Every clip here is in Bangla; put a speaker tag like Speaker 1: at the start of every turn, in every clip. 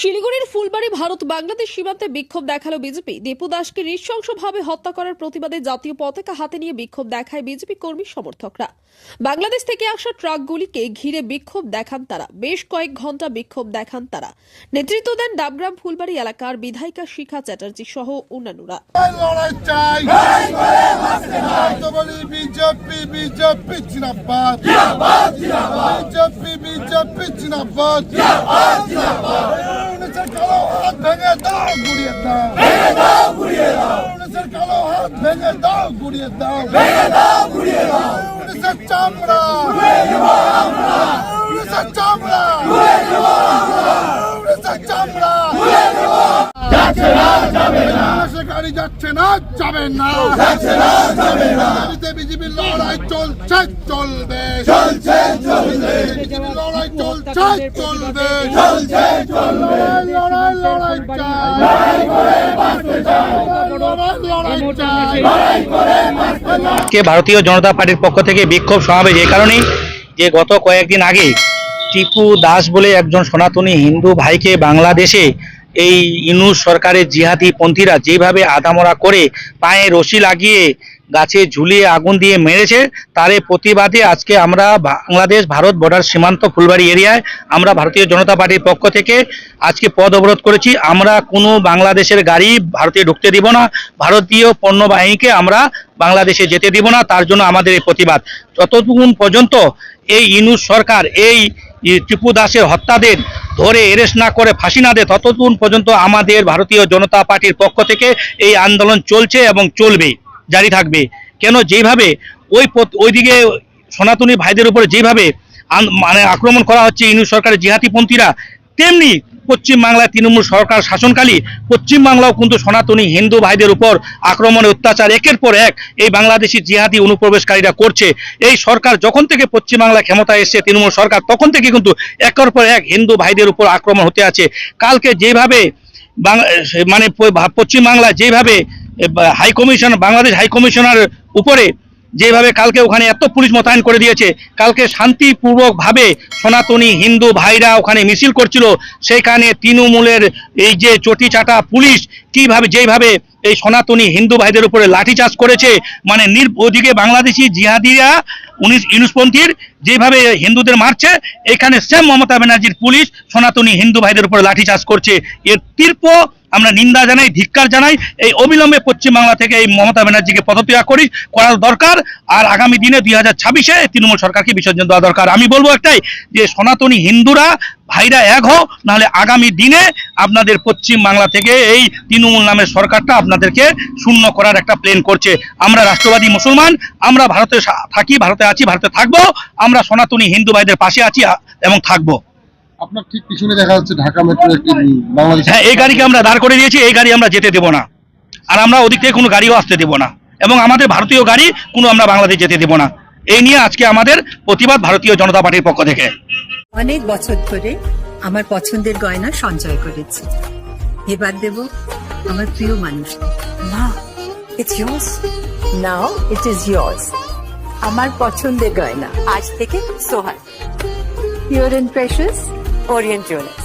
Speaker 1: শিলিগুড়ির ফুলবাড়ি ভারত বাংলাদেশ সীমান্তে বিক্ষোভ দেখাল বিজেপি। দীপু দাসকে নৃশংসভাবে হত্যা করার প্রতিবাদে জাতীয় পতাকা হাতে নিয়ে বিক্ষোভ দেখায় বিজেপি কর্মী সমর্থকরা। বাংলাদেশ থেকে আসা ট্রাকগুলিকে ঘিরে বিক্ষোভ দেখান তারা। বেশ কয়েক ঘণ্টা বিক্ষোভ দেখান তারা। নেতৃত্ব দেন ডাবগ্রাম ফুলবাড়ি এলাকার বিধায়িকা শিখা চ্যাটার্জি সহ অন্যান্যরা।
Speaker 2: বিজেপি জিনাবাদ উনিশের কালো হাত ভেঙে দাও। গুড়িয়ে দাও উনিশের কালো হাত ভেঙে দাও গুড়িয়ে দাও। উনিশের চামড়া। উনিশের চামড়া। উনিশের চামড়া। বাংলাদেশে গাড়ি যাচ্ছে না যাবে না। গাড়িতে বিজেপির লড়াই চলছে চলবে। চলছে চলবে। লড়াই চলছে চলবে। চলছে চলবে। লড়াই লড়াই চাই
Speaker 3: আজকে ভারতীয় জনতা পার্টির পক্ষ থেকে বিক্ষোভ সমাবেশ? এই কারণেই যে গত কয়েকদিন আগে টিপু দাস বলে একজন সনাতনী হিন্দু ভাইকে বাংলাদেশে এই ইনুস সরকারের জিহাদি পন্থীরা যেভাবে আদামরা করে পায়ে রশি লাগিয়ে গাছে ঝুলিয়ে আগুন দিয়ে মেরেছে। তারই প্রতিবাদে আজকে আমরা বাংলাদেশ, ভারত বর্ডার সীমান্ত ফুলবাড়ি এরিয়ায় আমরা ভারতীয় জনতা পার্টির পক্ষ থেকে আজকে পদ অবরোধ করেছি। আমরা কোনো বাংলাদেশের গাড়ি ভারতে ঢুকতে দিব না। ভারতীয় পণ্যবাহীকে আমরা বাংলাদেশে যেতে দিব না। তার জন্য আমাদের এই প্রতিবাদ। যতক্ষণ পর্যন্ত এই ইনুস সরকার, এই টিপু দাসের হত্যাদের ধরে এরেস্ট না করে ফাঁসি না দেয়, ততক্ষণ পর্যন্ত আমাদের ভারতীয় জনতা পার্টির পক্ষ থেকে এই আন্দোলন চলছে এবং চলবে জারি থাকবে। কেন? যেভাবে ওই ওইদিকে সনাতনী ভাইদের উপরে যেভাবে মানে আক্রমণ করা হচ্ছে ইউনিট সরকারের জিহাদিপন্থীরা তেমনি পশ্চিম বাংলায় তৃণমূল সরকার শাসনকালী পশ্চিম বাংলাও কিন্তু সনাতনী হিন্দু ভাইদের উপর আক্রমণের অত্যাচার একের পর এক এই বাংলাদেশি জিহাদি অনুপ্রবেশকারীরা করছে। এই সরকার যখন থেকে পশ্চিম বাংলায় ক্ষমতায় এসছে, তৃণমূল সরকার, তখন থেকে কিন্তু একের পর এক হিন্দু ভাইদের উপর আক্রমণ হতে আছে। কালকে যেভাবে মানে প- পশ্চিম বাংলায় যেভাবে high commission Bangladesh high commissioner উপরে যেভাবে কালকে ওখানে এত পুলিশ মোতায়েন করে দিয়েছে, কালকে শান্তিপূর্বকভাবে সনাতনী হিন্দু ভাইরা ওখানে মিছিল করছিল, সেখানে তৃণমূলের এই যে চটি চাটা পুলিশ কীভাবে, যেভাবে এই সনাতনী হিন্দু ভাইদের উপরে লাঠিচার্জ করেছে মানে নির ওদিকে বাংলাদেশি জিহাদিরা, উনিশ, ইউনুসপন্থীর যেভাবে হিন্দুদের মারছে, এখানে সেম মমতা ব্যানার্জির পুলিশ সনাতনী হিন্দু ভাইদের উপরে লাঠিচার্জ করছে। এর তীর্প আমরা নিন্দা জানাই, ধিক্কার জানাই। এই অবিলম্বে পশ্চিমবাংলা থেকে এই মমতা ব্যানার্জিকে পদত্যাগ করি, করার দরকার। আর আগামী দিনে দুই হাজার ছাব্বিশে তৃণমূল সরকারকে বিসর্জন দেওয়া দরকার। আমি বলব একটাই, যে সনাতনী হিন্দুরা, ভাইরা এক হও, নাহলে আগামী দিনে আপনাদের পশ্চিম বাংলা থেকে এই তৃণমূল নামের সরকারটা আপনাদেরকে শূন্য করার একটা প্ল্যান করছে। আমরা রাষ্ট্রবাদী মুসলমান, আমরা ভারতে থাকি, ভারতে আছি, ভারতে থাকব, আমরা সনাতনী হিন্দু ভাইদের পাশে আছি এবং থাকব।
Speaker 2: আপনার ঠিক পিছনে দেখা যাচ্ছে ঢাকা মেট্রো একটি বাংলাদেশ
Speaker 3: হ্যাঁ এই গাড়িকে আমরা দাঁড় করে দিয়েছি এই গাড়ি আমরা যেতে দেবো না। আর আমরা ওদিক থেকে কোনো গাড়িও আসতে দেবো না। এবং আমাদের ভারতীয় গাড়ি কোনো আমরা বাংলাদেশ যেতে দেবো না। এই নিয়ে আজকে আমাদের প্রতিবাদ ভারতীয় জনতা পার্টির পক্ষ থেকে।
Speaker 4: অনেক বছর ধরে আমার পছন্দের গয়না সঞ্চয় করেছি। এবার দেব আমার প্রিয় মানুষ।
Speaker 5: না it's yours. Now it is yours. আমার পছন্দের গয়না। আজ থেকে Sohan pure and precious orient jewellers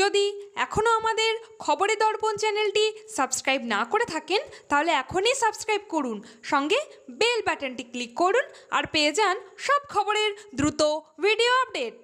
Speaker 6: যদি এখনও আমাদের খবরে দর্পণ চ্যানেলটি সাবস্ক্রাইব না করে থাকেন, তাহলে এখনই সাবস্ক্রাইব করুন। সঙ্গে বেল বাটনটি ক্লিক করুন আর পেয়ে যান সব খবরের দ্রুত ভিডিও আপডেট।